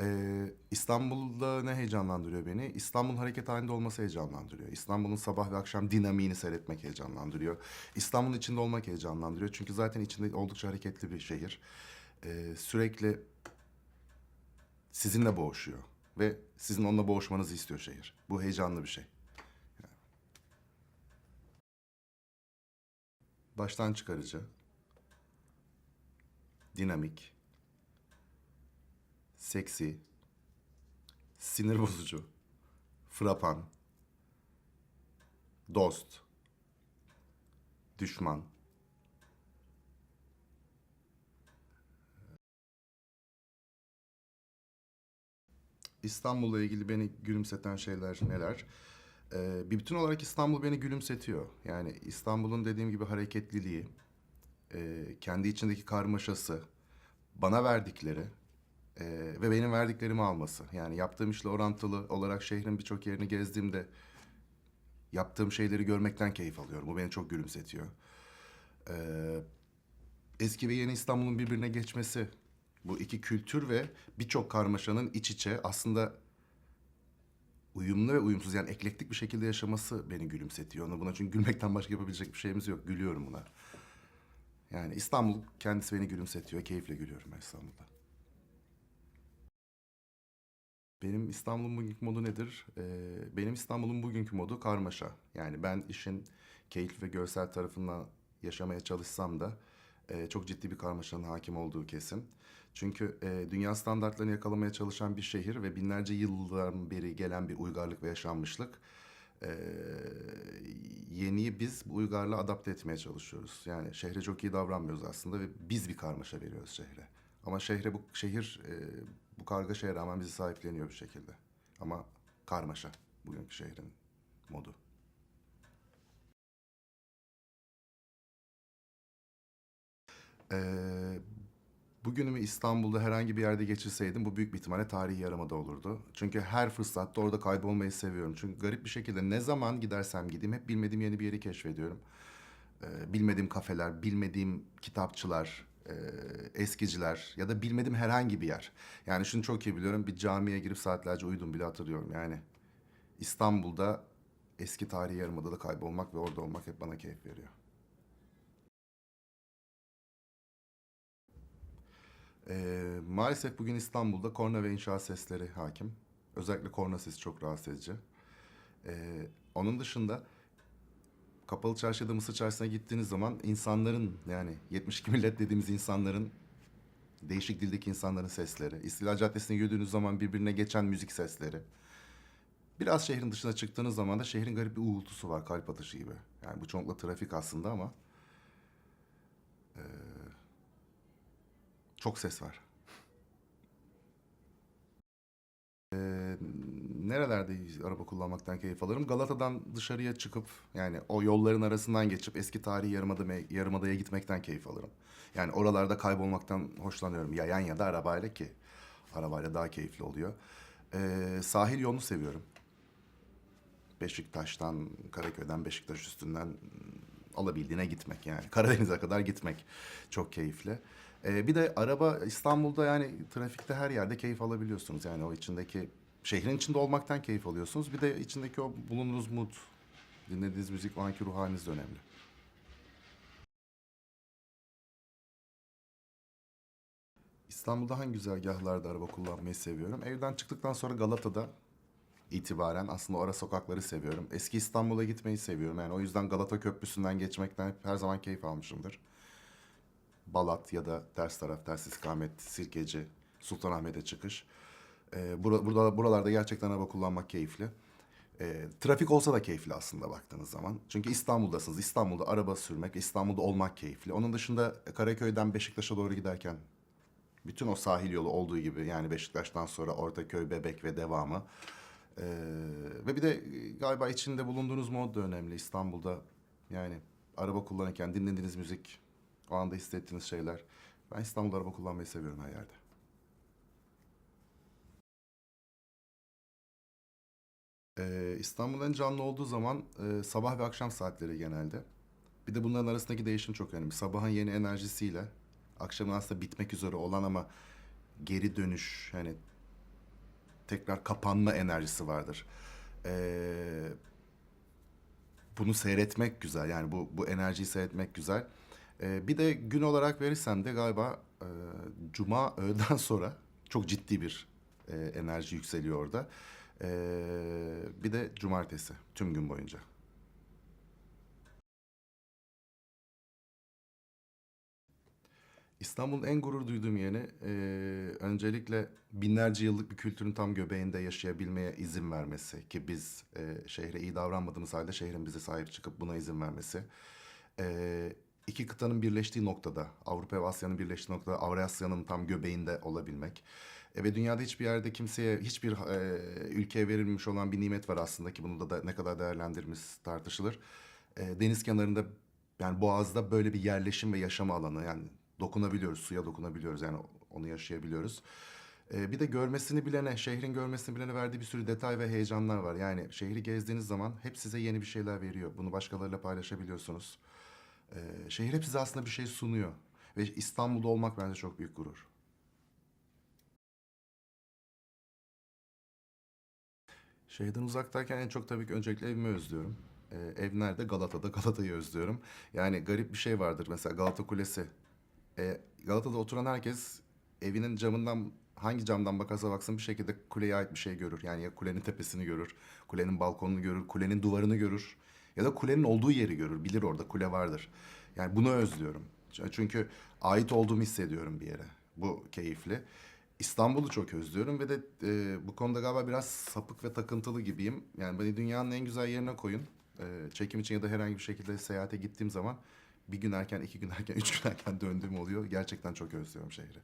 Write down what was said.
Ee, İstanbul'da ne heyecanlandırıyor beni? İstanbul'un hareket halinde olması heyecanlandırıyor. İstanbul'un sabah ve akşam dinamiğini seyretmek heyecanlandırıyor. İstanbul'un içinde olmak heyecanlandırıyor. Çünkü zaten içinde oldukça hareketli bir şehir. Ee, sürekli sizinle boğuşuyor. Ve sizin onunla boğuşmanızı istiyor şehir. Bu heyecanlı bir şey. Baştan çıkarıcı, dinamik, seksi, sinir bozucu, frapan, dost, düşman. İstanbul'la ilgili beni gülümseten şeyler neler? Ee, bir bütün olarak İstanbul beni gülümsetiyor. Yani İstanbul'un dediğim gibi hareketliliği, e, kendi içindeki karmaşası, bana verdikleri e, ve benim verdiklerimi alması. Yani yaptığım işle orantılı olarak şehrin birçok yerini gezdiğimde yaptığım şeyleri görmekten keyif alıyorum. Bu beni çok gülümsetiyor. Ee, eski ve yeni İstanbul'un birbirine geçmesi, bu iki kültür ve birçok karmaşanın iç içe aslında uyumlu ve uyumsuz yani eklektik bir şekilde yaşaması beni gülümsetiyor. Onu buna çünkü gülmekten başka yapabilecek bir şeyimiz yok. Gülüyorum buna. Yani İstanbul kendisi beni gülümsetiyor. Keyifle gülüyorum ben İstanbul'da. Benim İstanbul'un bugünkü modu nedir? Ee, benim İstanbul'un bugünkü modu karmaşa. Yani ben işin keyif ve görsel tarafından yaşamaya çalışsam da e, çok ciddi bir karmaşanın hakim olduğu kesin. Çünkü e, dünya standartlarını yakalamaya çalışan bir şehir ve binlerce yıldan beri gelen bir uygarlık ve yaşanmışlık. E, yeniyi biz bu uygarlığa adapte etmeye çalışıyoruz. Yani şehre çok iyi davranmıyoruz aslında ve biz bir karmaşa veriyoruz şehre. Ama şehre bu şehir e, bu kargaşaya rağmen bizi sahipleniyor bir şekilde. Ama karmaşa bugünkü şehrin modu. Ee, bugünümü İstanbul'da herhangi bir yerde geçirseydim bu büyük bir ihtimalle tarihi yarımada olurdu. Çünkü her fırsatta orada kaybolmayı seviyorum. Çünkü garip bir şekilde ne zaman gidersem gideyim hep bilmediğim yeni bir yeri keşfediyorum. Ee, bilmediğim kafeler, bilmediğim kitapçılar, e, eskiciler ya da bilmediğim herhangi bir yer. Yani şunu çok iyi biliyorum. Bir camiye girip saatlerce uyudum bile hatırlıyorum. Yani İstanbul'da eski tarihi yarımadada kaybolmak ve orada olmak hep bana keyif veriyor. Ee, maalesef bugün İstanbul'da korna ve inşaat sesleri hakim. Özellikle korna sesi çok rahatsız edici. Ee, onun dışında Kapalı Çarşı'da Mısır Çarşısı'na gittiğiniz zaman insanların yani 72 millet dediğimiz insanların değişik dildeki insanların sesleri, İstiklal Caddesi'ne yürüdüğünüz zaman birbirine geçen müzik sesleri. Biraz şehrin dışına çıktığınız zaman da şehrin garip bir uğultusu var, kalp atışı gibi. Yani bu çoğunlukla trafik aslında ama eee, çok ses var. Nerelerde araba kullanmaktan keyif alırım? Galata'dan dışarıya çıkıp yani o yolların arasından geçip eski tarihi yarımada, yarımadaya gitmekten keyif alırım. Yani oralarda kaybolmaktan hoşlanıyorum. Yayan ya da arabayla ki arabayla daha keyifli oluyor. Eee, sahil yolunu seviyorum. Beşiktaş'tan, Karaköy'den, Beşiktaş üstünden alabildiğine gitmek yani. Karadeniz'e kadar gitmek çok keyifli. Ee, bir de araba İstanbul'da yani trafikte her yerde keyif alabiliyorsunuz. Yani o içindeki şehrin içinde olmaktan keyif alıyorsunuz. Bir de içindeki o bulunduğunuz mood, dinlediğiniz müzik, o anki ruh haliniz de önemli. İstanbul'da hangi güzergahlarda araba kullanmayı seviyorum? Evden çıktıktan sonra Galata'da itibaren aslında ara sokakları seviyorum. Eski İstanbul'a gitmeyi seviyorum. Yani o yüzden Galata Köprüsü'nden geçmekten her zaman keyif almışımdır. Balat ya da ters taraf, ters istikamet, Sirkeci, Sultanahmet'e çıkış. Bura- burada buralarda gerçekten araba kullanmak keyifli. Ee, trafik olsa da keyifli aslında baktığınız zaman. Çünkü İstanbul'dasınız. İstanbul'da araba sürmek, İstanbul'da olmak keyifli. Onun dışında Karaköy'den Beşiktaş'a doğru giderken bütün o sahil yolu olduğu gibi yani Beşiktaş'tan sonra Ortaköy, Bebek ve devamı. Ee, ve bir de e, galiba içinde bulunduğunuz mod da önemli İstanbul'da. Yani araba kullanırken dinlediğiniz müzik, o anda hissettiğiniz şeyler. Ben İstanbul'da araba kullanmayı seviyorum her yerde. Ee, İstanbul'un en canlı olduğu zaman e, sabah ve akşam saatleri genelde. Bir de bunların arasındaki değişim çok önemli. Sabahın yeni enerjisiyle akşamın aslında bitmek üzere olan ama geri dönüş hani tekrar kapanma enerjisi vardır. Ee, bunu seyretmek güzel. Yani bu bu enerjiyi seyretmek güzel. Ee, bir de gün olarak verirsem de galiba e, Cuma öğleden sonra çok ciddi bir e, enerji yükseliyor orada. Ee, bir de Cumartesi tüm gün boyunca. İstanbul'un en gurur duyduğum yeri e, öncelikle binlerce yıllık bir kültürün tam göbeğinde yaşayabilmeye izin vermesi ki biz e, şehre iyi davranmadığımız halde şehrin bize sahip çıkıp buna izin vermesi. E, iki kıtanın birleştiği noktada, Avrupa ve Asya'nın birleştiği noktada Avrasya'nın tam göbeğinde olabilmek. E, ve dünyada hiçbir yerde kimseye, hiçbir e, ülkeye verilmiş olan bir nimet var aslında ki bunu da, da ne kadar değerlendirmemiz tartışılır. E, deniz kenarında yani Boğaz'da böyle bir yerleşim ve yaşama alanı yani dokunabiliyoruz, suya dokunabiliyoruz yani onu yaşayabiliyoruz. Ee, bir de görmesini bilene, şehrin görmesini bilene verdiği bir sürü detay ve heyecanlar var. Yani şehri gezdiğiniz zaman hep size yeni bir şeyler veriyor. Bunu başkalarıyla paylaşabiliyorsunuz. Ee, şehir hep size aslında bir şey sunuyor. Ve İstanbul'da olmak bence çok büyük gurur. Şehirden uzaktayken en çok tabii ki öncelikle evimi özlüyorum. Ee, ev nerede? Galata'da. Galata'yı özlüyorum. Yani garip bir şey vardır. Mesela Galata Kulesi. Ee, Galata'da oturan herkes evinin camından hangi camdan bakarsa baksın bir şekilde kuleye ait bir şey görür. Yani ya kulenin tepesini görür, kulenin balkonunu görür, kulenin duvarını görür ya da kulenin olduğu yeri görür. Bilir orada kule vardır. Yani bunu özlüyorum. Çünkü ait olduğumu hissediyorum bir yere. Bu keyifli. İstanbul'u çok özlüyorum ve de e, bu konuda galiba biraz sapık ve takıntılı gibiyim. Yani beni dünyanın en güzel yerine koyun. E, çekim için ya da herhangi bir şekilde seyahate gittiğim zaman bir gün erken, iki gün erken, üç gün erken döndüğüm oluyor. Gerçekten çok özlüyorum şehri.